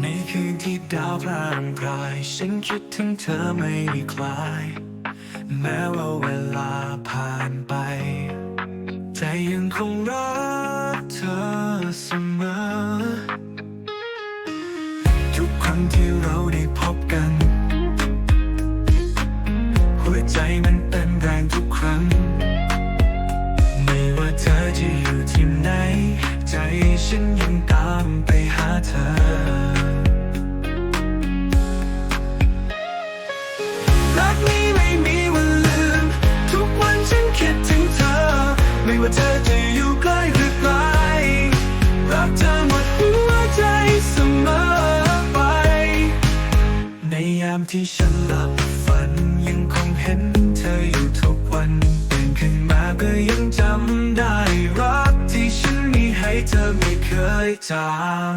ในคืนที่ดาวพร่างพราย ฉันคิดถึงเธอไม่คลาย แม้ว่าเวลาผ่านไป ว่าเธอจะอยู่ใกล้หรือไกลรักเธอหมดหัวใจเสมอไป ในยามที่ฉันหลับฝันยังคงเห็นเธออยู่ทุกวันตื่นขึ้นมาก็ยังจำได้รักที่ฉันมีให้เธอไม่เคยจาง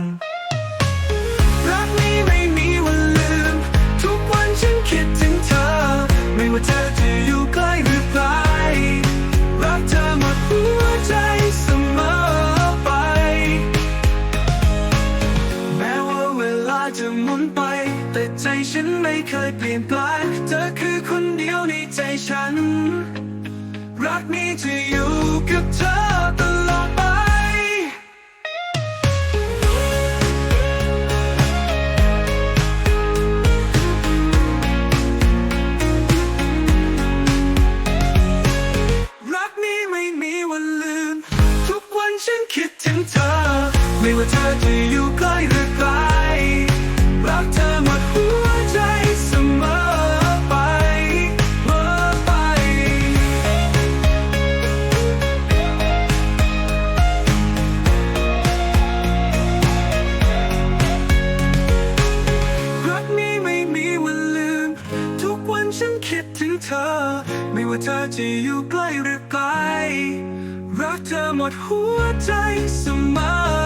มุนไป แต่ใจฉันไม่เคยเปลี่ยนแปลงเธอคือคนเดียวในใจฉัน รักนี้จะอยู่กับเธอตลอดไปรักนี้ไม่มีวันลืมทุกวันฉันคิดถึงเธอ ไม่ว่าเธอจะอยู่ใกล้หรือไกล ฉันคิดถึงเธอ ไม่ว่าเธอจะอยู่ใกล้หรือไกล รักเธอหมดหัวใจเสมอ